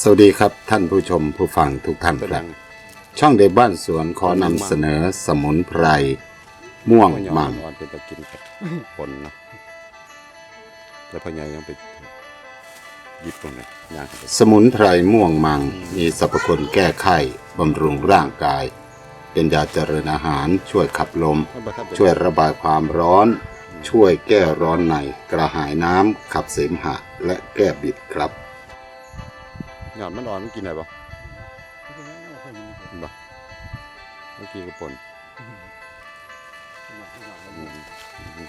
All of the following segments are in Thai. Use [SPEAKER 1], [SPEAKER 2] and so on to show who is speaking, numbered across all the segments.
[SPEAKER 1] สวัสดีครับท่านผู้ชมผู้ฟังทุกท่านครับช่องเดบ้านสวนขอนำเสนอสมุนไพร ม่วงมัง
[SPEAKER 2] อ่อนเป็นตะกินกับผลเนาะแล้วพ่อใหญ่ยังไปหยิบตรงไหนย่างเข้าไป
[SPEAKER 1] สมุนไพรม่วงมังมีสรรพคุณแก้ไข้บำรุงร่างกาย เป็นยาเจริญอาหารช่วยขับลม ช่วยระบายความร้อน ช่วยแก้ร้อนใน กระหายน้ำขับเสมหะ และแก้บิดครับ
[SPEAKER 2] หยอดมันอ่อนมันกินได้ปะบ่เมื่อกี้ก็ปนอืมอืม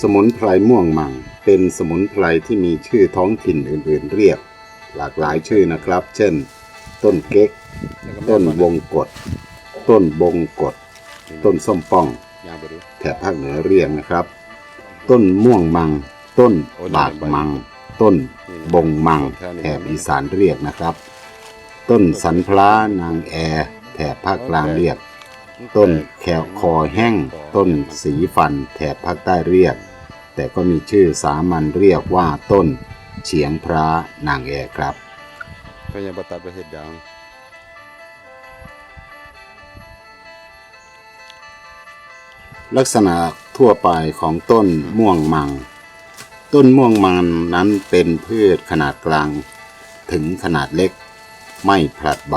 [SPEAKER 1] สมุนไพรม่วงมัง เป็นสมุนไพรที่มีชื่อท้องถิ่นอื่นๆเรียก หลากหลายชื่อนะครับ เช่น ต้นเก๊ก
[SPEAKER 2] แล้วก็
[SPEAKER 1] ต้นวงกฎต้นบงกฎต้นส้มป้อง
[SPEAKER 2] ย่างไปดู
[SPEAKER 1] แถบภาคเหนือเรียกนะครับ ต้นม่วงมัง ต้นบากมัง ต้นบงมังแถบอีสานเรียกนะครับ ต้นสันพลานางแอแถบภาคกลางเรียก ต้นแขวคอแห้ง ต้นสีฟัน แถบภาคใต้เรียก แต่ก็มีชื่อสามัญเรียกว่าต้นเฉียงพระนางแอครับ
[SPEAKER 2] พ่อใหญ่บ่ตัดไปเฮ็ดยาง
[SPEAKER 1] ลักษณะทั่วไปของต้นม่วงมัง ต้นม่วงมังนั้นเป็นพืชขนาดกลาง ถึงขนาดเล็ก ไม่ผลัดใบ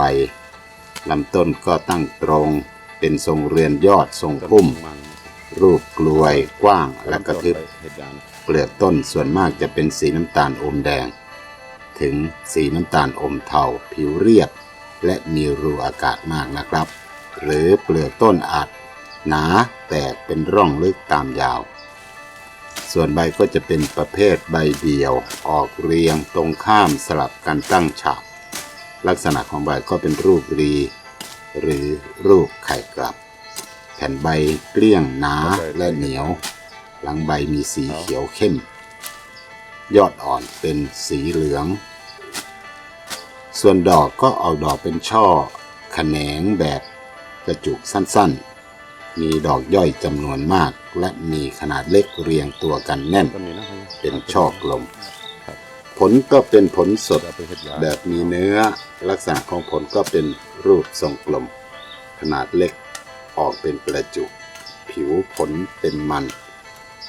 [SPEAKER 1] ลำต้นก็ตั้งตรง เป็นทรงเรือนยอดทรงพุ่ม รูปกลวยกว้างและกระทึบ
[SPEAKER 2] เฮ็ดยาง
[SPEAKER 1] เปลือกต้นส่วนมากจะเป็นสีน้ำตาลอมแดง ถึงสีน้ำตาลอมเทาผิวเรียบ และมีรูอากาศมากนะครับ หรือเปลือกต้นอาจ หนาแตกเป็นร่องลึกตามยาว ส่วนใบก็จะเป็นประเภทใบเดี่ยว ออกเรียงตรงข้ามสลับกันตั้งฉากลักษณะของใบก็เป็นรูปรี หรือรูปไข่กลับ แผ่นใบเกลี้ยงหนาและเหนียว หลังใบมีสีเขียวเข้ม ยอดอ่อนเป็นสีเหลือง ส่วนดอกก็เอาดอกเป็นช่อแขนงแบบกระจุกสั้นๆ มีดอกย่อยจำนวนมาก และมีขนาดเล็กเรียงตัวกันแน่น เป็นช่อกลม ผลก็เป็นผลสดแบบมีเนื้อลักษณะของผลก็เป็นรูปทรงกลม ขนาดเล็กออกเป็นประจุ ผิวผลเป็นมัน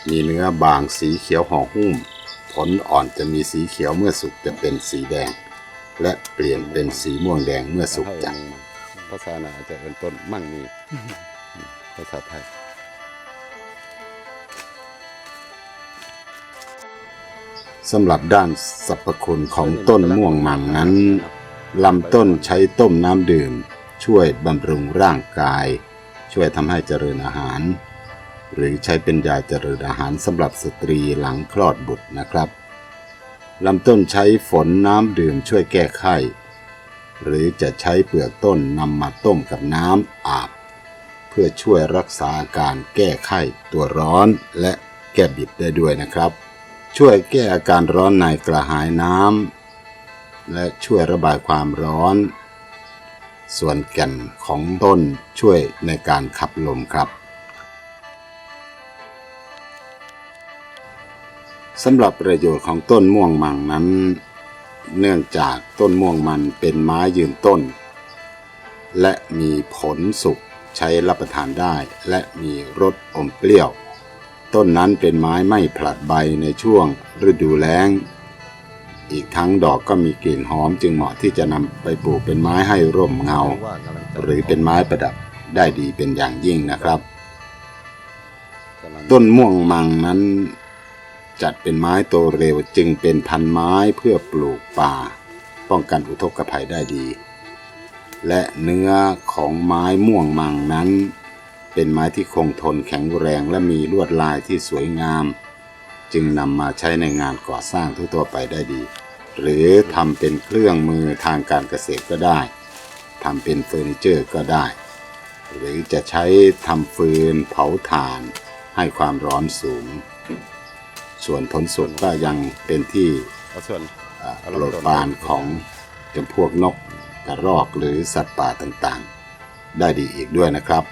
[SPEAKER 1] มีเนื้อบางสีเขียวห่อหุ้ม ผลอ่อนจะมีสีเขียวเมื่อสุกจะเป็นสีแดง และเปลี่ยนเป็นสีม่วงแดงเมื่อสุกจัด
[SPEAKER 2] ภาษาหนาจะเอินต้นมั่งนี่ ภาษาไทย
[SPEAKER 1] สำหรับด้านสรรพคุณของต้นม่วงมังนั้นลำต้นใช้ต้มน้ำดื่ม ช่วยบำรุงร่างกาย ช่วยทำให้เจริญอาหาร หรือใช้เป็นยาเจริญอาหารสำหรับสตรีหลังคลอดบุตรนะครับลำต้นใช้ฝนน้ำดื่มช่วยแก้ไข้ หรือจะใช้เปลือกต้นนำมาต้มกับน้ำอาบ พื่อช่วยรักษาอาการแก้ไข้ตัวร้อนและแก้บิดได้ด้วยนะครับ ช่วยแก้อาการร้อนในกระหายน้ำและช่วยระบายความร้อน ส่วนแก่นของต้นช่วยในการขับลมครับสำหรับประโยชน์ของต้นม่วงมังนั้น เนื่องจากต้นม่วงมันเป็นไม้ยืนต้น และมีผลสุก ใช้รับประทานได้ และมีรสอมเปรี้ยว ต้นนั้นเป็นไม้ไม่ผลัดใบในช่วงฤดูแล้ง อีกทั้งดอกก็มีกลิ่นหอมจึงเหมาะที่จะนำไปปลูกเป็นไม้ให้ร่มเงา หรือเป็นไม้ประดับได้ดีเป็นอย่างยิ่งนะครับ ต้นม่วงมังนั้น จัดเป็นไม้โตเร็วจึงเป็นพันไม้เพื่อปลูกป่า ป้องกันอุทกภัยได้ดี และเนื้อของไม้ม่วงมังนั้น เป็นไม้ที่คงทนแข็งแรงและมีลวดลายที่สวยงาม จึงนำมาใช้ในงานก่อสร้างทั่วๆไปได้ดี หรือทำเป็นเครื่องมือทางการเกษตรก็ได้ทำเป็นเฟอร์นิเจอร์ก็ได้ หรือจะใช้ทำฟืนเผาถ่านให้ความร้อนสูง ส่วนผลสุดก็ยังเป็นที่
[SPEAKER 2] เอาส่วน
[SPEAKER 1] อ่าโปรดปรานของจำพวกนก กระรอกหรือสัตว์ป่าต่างๆ ได้ดีอีกด้วยนะครับ